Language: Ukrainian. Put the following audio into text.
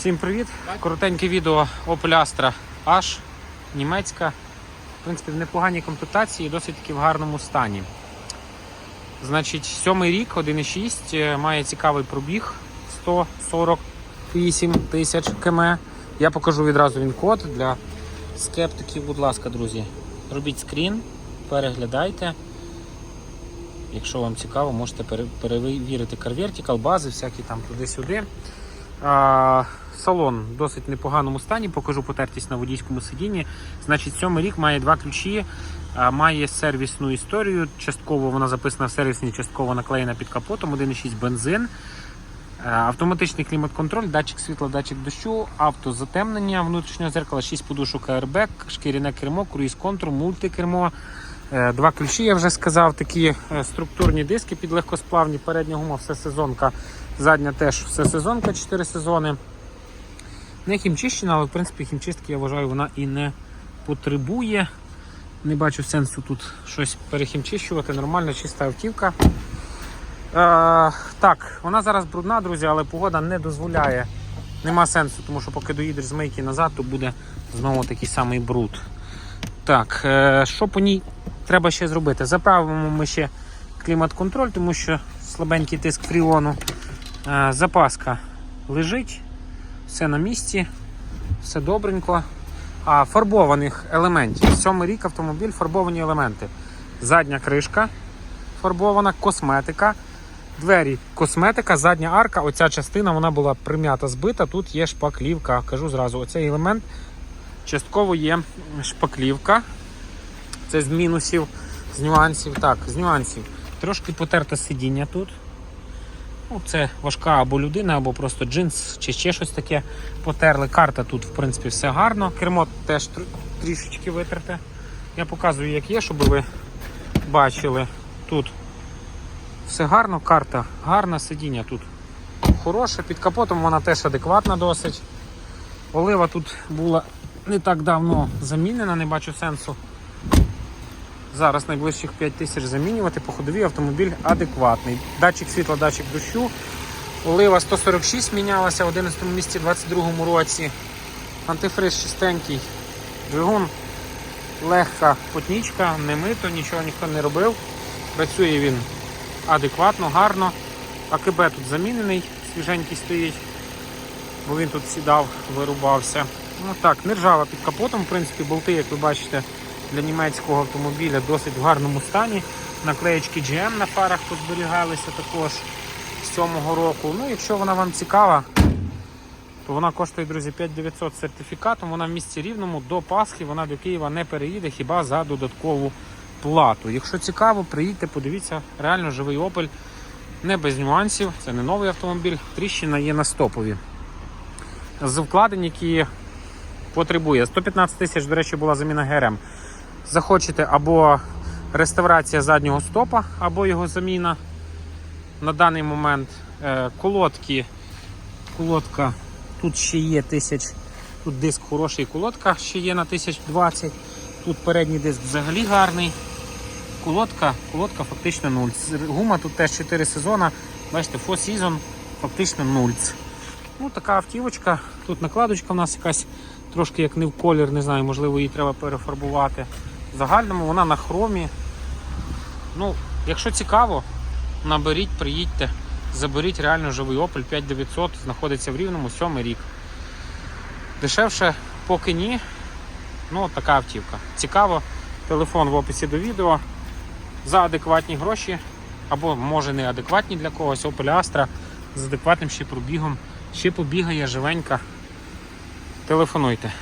Всім привіт! Коротеньке відео Opel Astra H, німецька. В принципі, в непоганій комплектації досить таки в гарному стані. Значить, сьомий рік, 1,6, е, має цікавий пробіг 148 тисяч км. Я покажу відразу він код для скептиків, будь ласка, друзі. Робіть скрін, переглядайте. Якщо вам цікаво, можете перевірити CarVertical, бази, всякі там туди-сюди. А, салон в досить непоганому стані, покажу потертість на водійському сидінні. Значить, сьомий рік має два ключі, а, має сервісну історію. Частково вона записана в сервісні, частково наклеєна під капотом, 1,6 бензин. Автоматичний клімат-контроль, датчик світла, датчик дощу, автозатемнення внутрішнього зеркала, 6 подушок airbag, шкіряне кермо, круїз-контур, мультикермо. Е, Два ключі, я вже сказав, такі е, структурні диски під легкосплавні, передня гума все сезонка, задня теж все сезонка, 4 сезони. Не хімчищена, але в принципі хімчистки я вважаю, вона і не потребує. Не бачу сенсу тут щось перехімчищувати. Нормальна чиста автівка. Е, так, вона зараз брудна, друзі, але погода не дозволяє. Нема сенсу, тому що поки доїдеш з мийки назад, то буде знову такий самий бруд. Так, е, що по ній треба ще зробити? Заправимо ми ще клімат-контроль, тому що слабенький тиск фріону. Е, запаска лежить, все на місці, все добренько. А фарбованих елементів. Сьомий рік автомобіль, фарбовані елементи. Задня кришка фарбована, косметика. Двері косметика, задня арка. Оця частина вона була прим'ята збита. Тут є шпаклівка. Кажу зразу, оцей елемент частково є шпаклівка. Це з мінусів, з нюансів. Так, з нюансів. Трошки потерте сидіння тут. Ну, це важка або людина, або просто джинс, чи ще щось таке потерли. Карта тут, в принципі, все гарно. Кермо теж тр- трішечки витерте. Я показую, як є, щоб ви бачили. Тут все гарно, карта гарна, сидіння тут хороше. Під капотом вона теж адекватна досить. Олива тут була не так давно замінена, не бачу сенсу. Зараз найближчих 5 тисяч замінювати. По ходовій автомобіль адекватний. Датчик світла, датчик дощу. Олива 146 мінялася в 11 місці 22 році. Антифриз чистенький. Двигун легка потнічка, не мито, нічого ніхто не робив. Працює він адекватно, гарно. АКБ тут замінений, свіженький стоїть, бо він тут сідав, вирубався. Ну так, не ржава під капотом, в принципі, болти, як ви бачите, для німецького автомобіля досить в гарному стані. Наклеєчки GM на фарах позберігалися також з 7-го року. Ну, якщо вона вам цікава, то вона коштує, друзі, 5900 з сертифікатом. Вона в місті рівному до Пасхи, вона до Києва не переїде хіба за додаткову плату. Якщо цікаво, приїдьте, подивіться, реально живий Opel, не без нюансів, це не новий автомобіль, тріщина є на стопові. З вкладень, які потребує. 115 тисяч, до речі, була заміна ГРМ. Захочете або реставрація заднього стопа, або його заміна. На даний момент е, колодки, колодка тут ще є тисяч, тут диск хороший, колодка ще є на 1020. Тут передній диск взагалі гарний. Колодка, колодка фактично 0. Гума тут теж 4 сезона. Бачите, 4 season фактично 0. Ну, така автівочка. Тут накладочка в нас якась трошки як не в колір, не знаю, можливо, її треба перефарбувати. В загальному вона на хромі. Ну, якщо цікаво, наберіть, приїдьте, заберіть реально живий Opel 5900, знаходиться в Рівному 7 рік. Дешевше поки ні. Ну, така автівка. Цікаво, телефон в описі до відео. За адекватні гроші, або може не адекватні для когось, Opel Astra з адекватним ще пробігом. Ще побігає живенька. Телефонуйте.